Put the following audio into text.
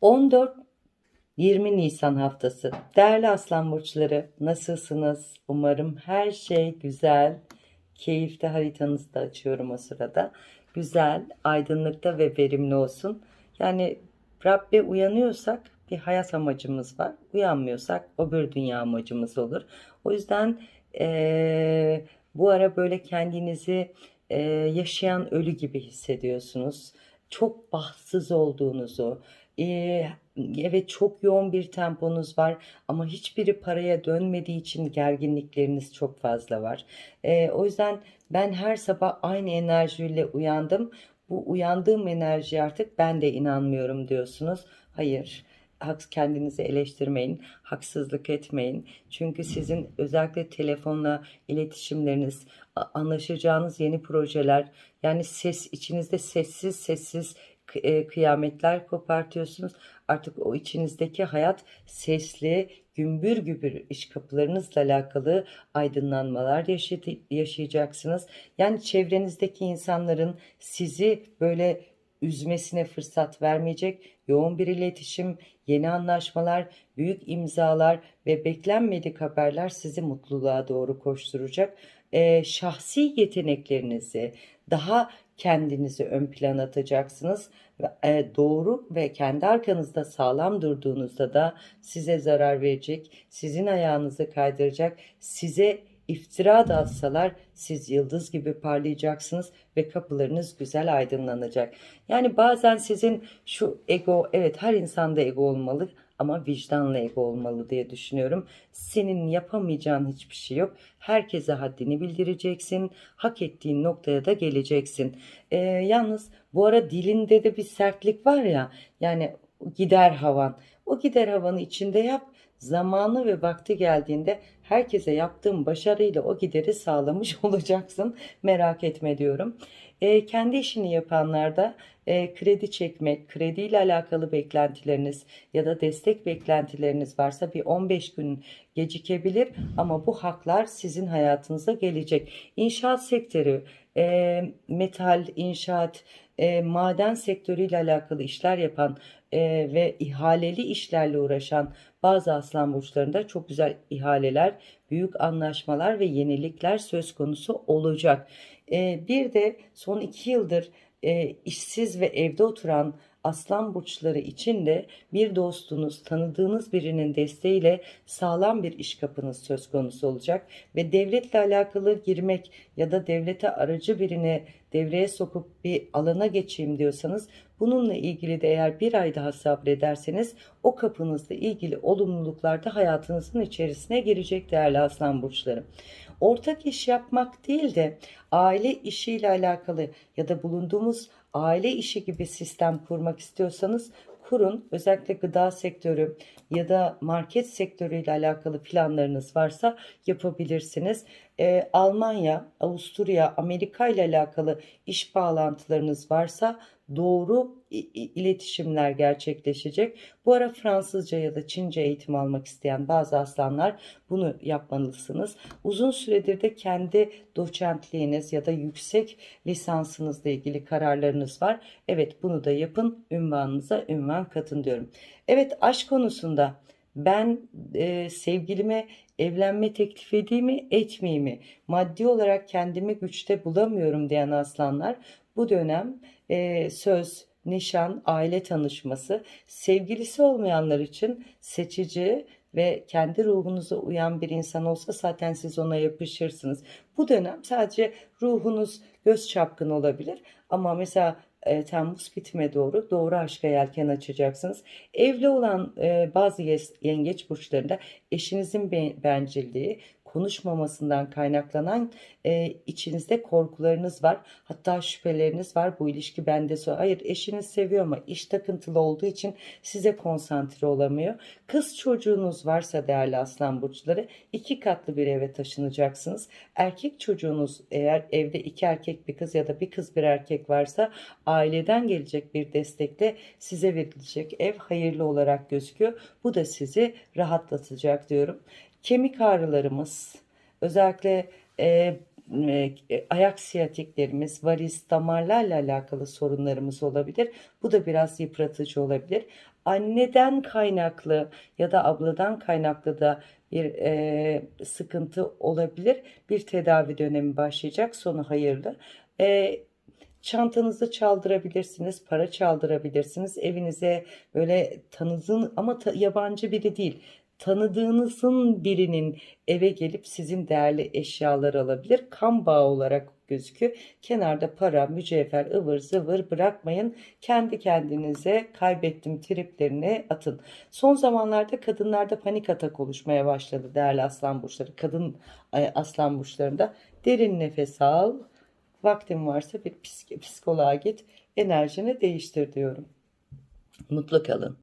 14 20 Nisan haftası. Değerli Aslan burçları, nasılsınız? Umarım her şey güzel. Keyifte haritanızı da açıyorum o sırada. Güzel, aydınlıkta ve verimli olsun. Yani Rabbe uyanıyorsak bir hayat amacımız var. Uyanmıyorsak öbür dünya amacımız olur. O yüzden eee, bu ara böyle kendinizi eee, yaşayan ölü gibi hissediyorsunuz. Çok bahtsız olduğunuzu, eee, evet çok yoğun bir temponuz var ama hiçbiri paraya dönmediği için gerginlikleriniz çok fazla var. O yüzden ben her sabah aynı enerjiyle uyandım. Bu uyandığım enerji artık ben de inanmıyorum diyorsunuz. Hayır. Kendinizi eleştirmeyin, haksızlık etmeyin. Çünkü sizin özellikle telefonla iletişimleriniz, anlaşacağınız yeni projeler, yani ses içinizde sessiz sessiz e, kıyametler kopartıyorsunuz. Artık o içinizdeki hayat sesli, gümbür gümbür iş kapılarınızla alakalı aydınlanmalar yaşay- yaşayacaksınız. Yani çevrenizdeki insanların sizi böyle üzmesine fırsat vermeyecek yoğun bir iletişim, yeni anlaşmalar, büyük imzalar ve beklenmedik haberler sizi mutluluğa doğru koşturacak. Ee, şahsi yeteneklerinizi daha kendinizi ön plana atacaksınız ve e, doğru ve kendi arkanızda sağlam durduğunuzda da size zarar verecek, sizin ayağınızı kaydıracak, size iftira da atsalar siz yıldız gibi parlayacaksınız ve kapılarınız güzel aydınlanacak. Yani bazen sizin şu ego, evet her insanda ego olmalı ama vicdanlı ego olmalı diye düşünüyorum. Senin yapamayacağın hiçbir şey yok. Herkese haddini bildireceksin. Hak ettiğin noktaya da geleceksin. Ee, yalnız bu ara dilinde de bir sertlik var ya. Yani gider havan. O gider havanı içinde yap. Zamanı ve vakti geldiğinde herkese yaptığın başarıyla o gideri sağlamış olacaksın. Merak etme diyorum. Ee, kendi işini yapanlarda e, kredi çekmek, krediyle alakalı beklentileriniz ya da destek beklentileriniz varsa bir 15 gün gecikebilir ama bu haklar sizin hayatınıza gelecek. İnşaat sektörü, e, metal, inşaat, e, maden sektörüyle alakalı işler yapan e, ve ihaleli işlerle uğraşan bazı aslan burçlarında çok güzel ihaleler, büyük anlaşmalar ve yenilikler söz konusu olacak. E, bir de son iki yıldır e, işsiz ve evde oturan aslan burçları için de bir dostunuz, tanıdığınız birinin desteğiyle sağlam bir iş kapınız söz konusu olacak ve devletle alakalı girmek ya da devlete aracı birini devreye sokup bir alana geçeyim diyorsanız bununla ilgili de eğer bir ay daha sabrederseniz o kapınızla ilgili olumluluklar da hayatınızın içerisine girecek değerli aslan burçları. Ortak iş yapmak değil de aile işiyle alakalı ya da bulunduğumuz aile işi gibi sistem kurmak istiyorsanız kurun. Özellikle gıda sektörü ya da market sektörüyle alakalı planlarınız varsa yapabilirsiniz. Ee, Almanya, Avusturya, Amerika ile alakalı iş bağlantılarınız varsa doğru iletişimler gerçekleşecek. Bu ara Fransızca ya da Çince eğitim almak isteyen bazı aslanlar bunu yapmalısınız. Uzun süredir de kendi doçentliğiniz ya da yüksek lisansınızla ilgili kararlarınız var. Evet bunu da yapın. Ünvanınıza ünvan katın diyorum. Evet aşk konusunda ben e, sevgilime evlenme teklif edeyim mi mi? Maddi olarak kendimi güçte bulamıyorum diyen aslanlar bu dönem e, söz, nişan, aile tanışması, sevgilisi olmayanlar için seçici ve kendi ruhunuza uyan bir insan olsa zaten siz ona yapışırsınız. Bu dönem sadece ruhunuz göz çapkın olabilir ama mesela e, Temmuz bitime doğru doğru aşka yelken açacaksınız. Evli olan e, bazı yengeç burçlarında eşinizin be- bencilliği, konuşmamasından kaynaklanan e, içinizde korkularınız var. Hatta şüpheleriniz var. Bu ilişki bende so. Hayır eşiniz seviyor ama iş takıntılı olduğu için size konsantre olamıyor. Kız çocuğunuz varsa değerli aslan burçları iki katlı bir eve taşınacaksınız. Erkek çocuğunuz eğer evde iki erkek bir kız ya da bir kız bir erkek varsa aileden gelecek bir destekle size verilecek ev hayırlı olarak gözüküyor. Bu da sizi rahatlatacak diyorum. Kemik ağrılarımız özellikle e, e, ayak siyatiklerimiz, varis, damarlarla alakalı sorunlarımız olabilir. Bu da biraz yıpratıcı olabilir. Anneden kaynaklı ya da abladan kaynaklı da bir e, sıkıntı olabilir. Bir tedavi dönemi başlayacak. Sonu hayırlı. E, çantanızı çaldırabilirsiniz, para çaldırabilirsiniz. Evinize böyle tanıdığın ama ta- yabancı biri değil. Tanıdığınızın birinin eve gelip sizin değerli eşyaları alabilir. Kan bağı olarak gözüküyor. Kenarda para, mücevher, ıvır zıvır bırakmayın. Kendi kendinize kaybettim triplerini atın. Son zamanlarda kadınlarda panik atak oluşmaya başladı değerli aslan burçları. Kadın e, aslan burçlarında derin nefes al. Vaktin varsa bir psik- psikoloğa git. Enerjini değiştir diyorum. Mutlu kalın.